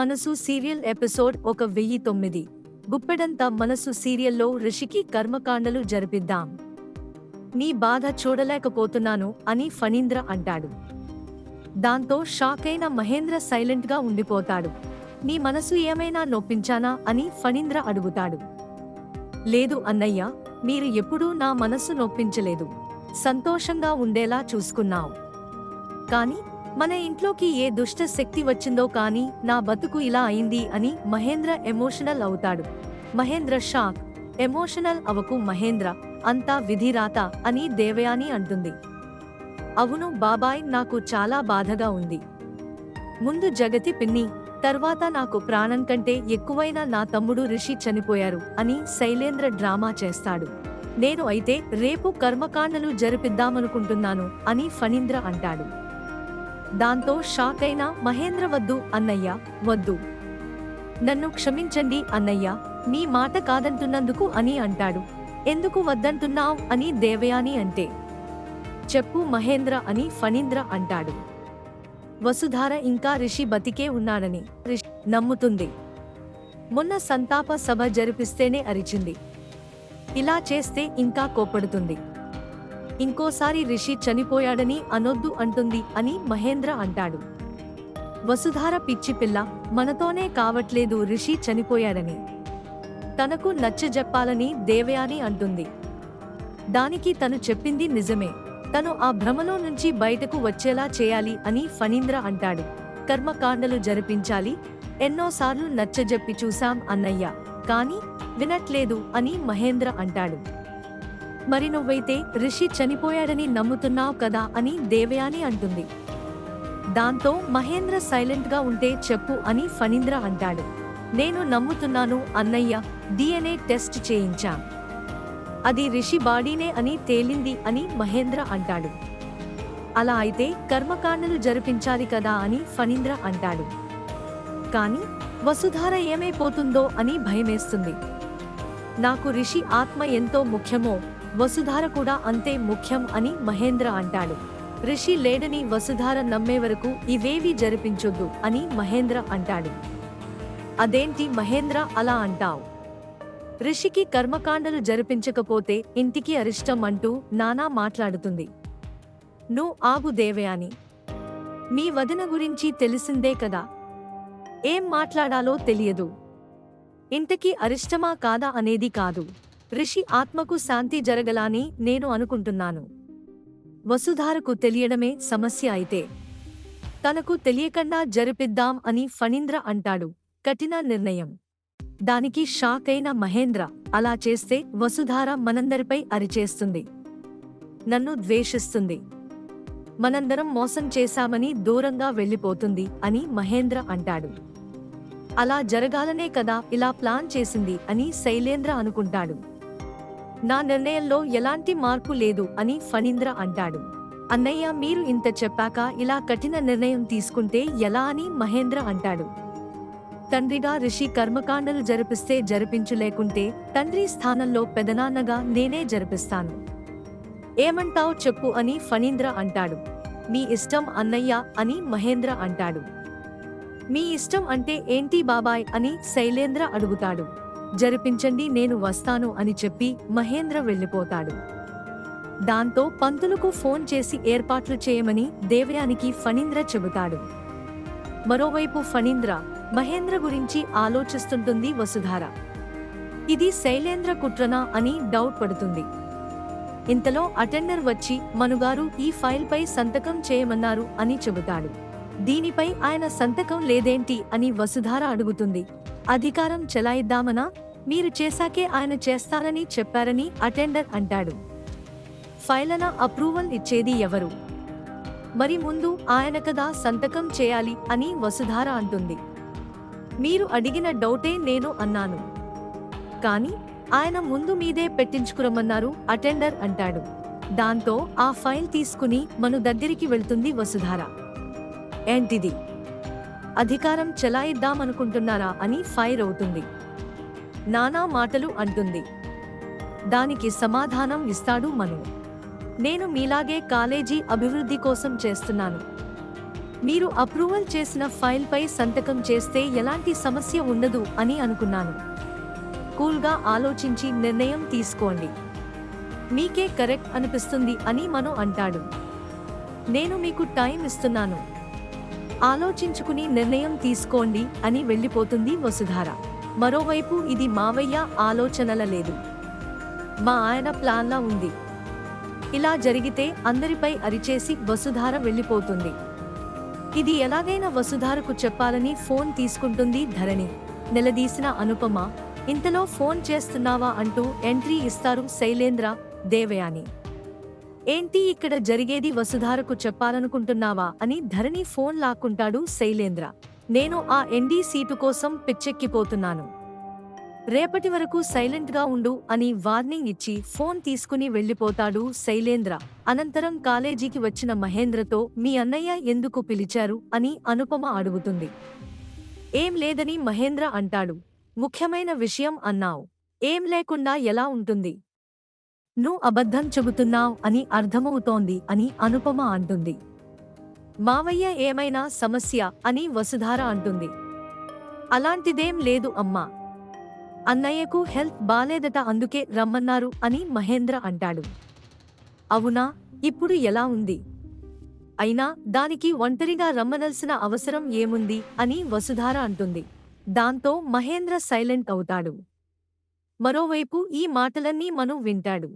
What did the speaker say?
మనసు serial episode ఒక వెయ్యి తొమ్మిది. గుప్పెడంత మనసు సీరియల్లో రిషికి కర్మకాండలు జరిపిద్దాం. నీ బాధ చూడలేకపోతున్నాను అని ఫణీంద్ర అంటాడు. దాంతో షాక్ అయిన మహేంద్ర సైలెంట్గా ఉండిపోతాడు. నీ మనసు ఏమైనా నొప్పించానా అని ఫణీంద్ర అడుగుతాడు. లేదు అన్నయ్య మీరు ఎప్పుడూ నా మనసు నొప్పించలేదు. సంతోషంగా ఉండేలా చూసుకున్నావు. కానీ మన ఇంట్లోకి ఏ దుష్ట శక్తి వచ్చిందో కానీ నా బతుకు ఇలా అయింది అని మహేంద్ర ఎమోషనల్ అవుతాడు. మహేంద్ర షాక్. ఎమోషనల్ అవకు మహేంద్ర. అంతా విధిరాత అని దేవయాని అంటుంది. అవును బాబాయ్ నాకు చాలా బాధగా ఉంది. ముందు జగతి పిన్ని తర్వాత నాకు ప్రాణం కంటే ఎక్కువైన నా తమ్ముడు రిషి చనిపోయారు అని శైలేంద్ర డ్రామా చేస్తాడు. నేను అయితే రేపు కర్మకాండలు జరిపిద్దామనుకుంటున్నాను అని ఫణీంద్ర అంటాడు. దాంతో షాక్ అయిన మహేంద్ర వద్దు అన్నయ్య వద్దు. నన్ను క్షమించండి అన్నయ్య నీ మాట కాదంటున్నందుకు అని అంటాడు. ఎందుకు వద్దంటున్నావ్ అని దేవయాని అంటే చెప్పు మహేంద్ర అని ఫణీంద్ర అంటాడు. వసుధార ఇంకా రిషి బతికే ఉన్నాడని రిషి నమ్ముతుంది. మొన్న సంతాప సభ జరిపిస్తేనే అరిచింది. ఇలా చేస్తే ఇంకా కోపడుతుంది ఇంకోసారి రిషి చనిపోయాడని అనొద్దు అంటుంది అని మహేంద్ర అంటాడు. వసుధార పిచ్చి పిల్ల మనతోనే కావట్లేదు రిషి చనిపోయాడని. తనకు నచ్చజెప్పాలని దేవయాని అంటుంది. దానికి తను చెప్పింది నిజమే. తను ఆ భ్రమలో నుంచి బయటకు వచ్చేలా చేయాలి అని ఫణీంద్ర అంటాడు. కర్మకాండలు జరిపించాలి ఎన్నోసార్లు నచ్చజెప్పి చూశాం అన్నయ్య. కాని వినట్లేదు అని మహేంద్ర అంటాడు. మరి నువ్వైతే రిషి చనిపోయాడని నమ్ముతున్నావు కదా అని దేవయాని అంటుంది. దాంతో మహేంద్ర సైలెంట్గా ఉంటే చెప్పు అని ఫణీంద్ర అంటాడు. నేను నమ్ముతున్నాను అన్నయ్య డిఎన్ఏ టెస్ట్ చేయించా. అది రిషి బాడీనే అని తేలింది అని మహేంద్ర అంటాడు. అలా అయితే కర్మకాండలు జరిపించాలి కదా అని ఫణీంద్ర అంటాడు. కానీ వసుధార ఏమైపోతుందో అని భయమేస్తుంది. నాకు రిషి ఆత్మ ఎంతో ముఖ్యమో వసుధార కూడా అంతే ముఖ్యం అని మహేంద్ర అంటాడు. రిషి లేడని వసుధార నమ్మే వరకు ఇవేవి జరిపించొద్దు అని మహేంద్ర అంటాడు. అదేంటి మహేంద్ర అలా అంటావు? రిషికి కర్మకాండలు జరిపించకపోతే ఇంటికి అరిష్టం అంటూ నానా మాట్లాడుతుంది. నువ్వు ఆగు దేవయాని. మీ వదిన గురించి తెలిసిందే కదా. ఏం మాట్లాడాలో తెలియదు. ఇంతకీ అరిష్టమా కాదా అనేది కాదు. రిషి ఆత్మకు శాంతి జరగలాని నేను అనుకుంటున్నాను. వసుధారకు తెలియడమే సమస్య అయితే. తనకు తెలియకుండా జరిపిద్దాం అని ఫణీంద్ర అంటాడు. కఠిన నిర్ణయం. దానికి షాక్ అయిన మహేంద్ర అలా చేస్తే వసుధార మనందరిపై అరిచేస్తుంది. నన్ను ద్వేషిస్తుంది. మనందరం మోసం చేశామని దూరంగా వెళ్ళిపోతుంది అని మహేంద్ర అంటాడు. అలా జరగాలనే కదా ఇలా ప్లాన్ చేసింది అని శైలేంద్ర అనుకుంటాడు. నా నిర్ణయంలో ఎలాంటి మార్పు లేదు అని ఫణీంద్ర అంటాడు. అన్నయ్య మీరు ఇంత చెప్పాక ఇలా కఠిన నిర్ణయం తీసుకుంటే ఎలా అని మహేంద్ర అంటాడు. తండ్రిగా రిషి కర్మకాండలు జరిపిస్తే జరిపించలేకుంటే తండ్రి స్థానంలో పెదనాన్నగా నేనే జరిపిస్తాను. ఏమంటావు చెప్పు అని ఫణీంద్ర అంటాడు. మీ ఇష్టం అన్నయ్య అని మహేంద్ర అంటాడు. మీ ఇష్టం అంటే ఏంటి బాబాయ్ అని శైలేంద్ర అడుగుతాడు. జరిపించండి నేను వస్తాను అని చెప్పి మహేంద్ర వెళ్ళిపోతాడు. దాంతో పంతులకు ఫోన్ చేసి ఏర్పాట్లు చేయమని దేవయానికి ఫణీంద్ర చెబుతాడు. మరోవైపు ఫణీంద్ర మహేంద్ర గురించి ఆలోచిస్తుంటుంది వసుధార. ఇది శైలేంద్ర కుట్రనా అని డౌట్ పడుతుంది. ఇంతలో అటెండర్ వచ్చి మనుగారు ఈ ఫైల్పై సంతకం చేయమన్నారు అని చెబుతాడు. దీనిపై ఆయన సంతకం లేదేంటి అని వసుధార అడుగుతుంది. అధికారం చెలాయిద్దామనా? మీరు చేశాకే ఆయన చేస్తారని చెప్పారని అటెండర్ అంటాడు. ఫైలన అప్రూవల్ ఇచ్చేది ఎవరు? మరి ముందు ఆయన కదా సంతకం చేయాలి అని వసుధార అంటుంది. మీరు అడిగిన డౌటే నేను అన్నాను. కానీ ఆయన ముందు మీదే పెట్టించుకురమ్మన్నారు అటెండర్ అంటాడు. దాంతో ఆ ఫైల్ తీసుకుని మను దగ్గరికి వెళ్తుంది వసుధార. ఏంటిది? అధికారం చెలాయిద్దామనుకుంటున్నారా అని ఫైర్ అవుతుంది. నానా మాటలు అంటుంది. దానికి సమాధానం ఇస్తాడు మను. నేను మీలాగే కాలేజీ అభివృద్ధి కోసం చేస్తున్నాను. మీరు అప్రూవల్ చేసిన ఫైల్పై సంతకం చేస్తే ఎలాంటి సమస్య ఉండదు అని అనుకున్నాను. కూల్గా ఆలోచించి నిర్ణయం తీసుకోండి. మీకే కరెక్ట్ అనిపిస్తుంది అని మను అంటాడు. నేను మీకు టైం ఇస్తున్నాను. ఆలోచించుకుని నిర్ణయం తీసుకోండి అని వెళ్ళిపోతుంది వసుధార. మరోవైపు ఇది మావయ్య ఆలోచనల లేదు. మా ఆయన ప్లాన్లా ఉంది. ఇలా జరిగితే అందరిపై అరిచేసి వసుధార వెళ్ళిపోతుంది. ఇది ఎలాగైనా వసుధారకు చెప్పాలని ఫోన్ తీసుకుంటుంది ధరణి. నిలదీసిన అనుపమ ఇంతలో ఫోన్ చేస్తున్నావా? అంటూ ఎంట్రీ ఇస్తారు శైలేంద్ర దేవయాని. ఏంటి ఇక్కడ జరిగేది వసుధారకు చెప్పాలనుకుంటున్నావా అని ధరణి ఫోన్ లాక్కుంటాడు శైలేంద్ర. నేను ఆ ఎండీ సీటు కోసం పిచ్చెక్కిపోతున్నాను. రేపటి వరకు సైలెంట్గా ఉండు అని వార్నింగ్ ఇచ్చి ఫోన్ తీసుకుని వెళ్ళిపోతాడు శైలేంద్ర. అనంతరం కాలేజీకి వచ్చిన మహేంద్రతో మీ అన్నయ్య ఎందుకు పిలిచారు? అని అనుపమ అడుగుతుంది. ఏం లేదని మహేంద్ర అంటాడు. ముఖ్యమైన విషయం అన్నావు. ఏం లేకుండా ఎలా ఉంటుంది? నువ్వు అబద్ధం చెబుతున్నావ్ అని అర్థమవుతోంది అని అనుపమ అంటుంది. మావయ్య ఏమైనా సమస్య అని వసుధార అంటుంది. అలాంటిదేం లేదు అమ్మా. అన్నయ్యకు హెల్త్ బాలేదట అందుకే రమ్మన్నారు అని మహేంద్ర అంటాడు. అవునా? ఇప్పుడు ఎలా ఉంది? అయినా దానికి ఒంటరిగా రమ్మనల్సిన అవసరం ఏముంది? అని వసుధార అంటుంది. దాంతో మహేంద్ర సైలెంట్ అవుతాడు. మరోవైపు ఈ మాటలన్నీ మను వింటాడు.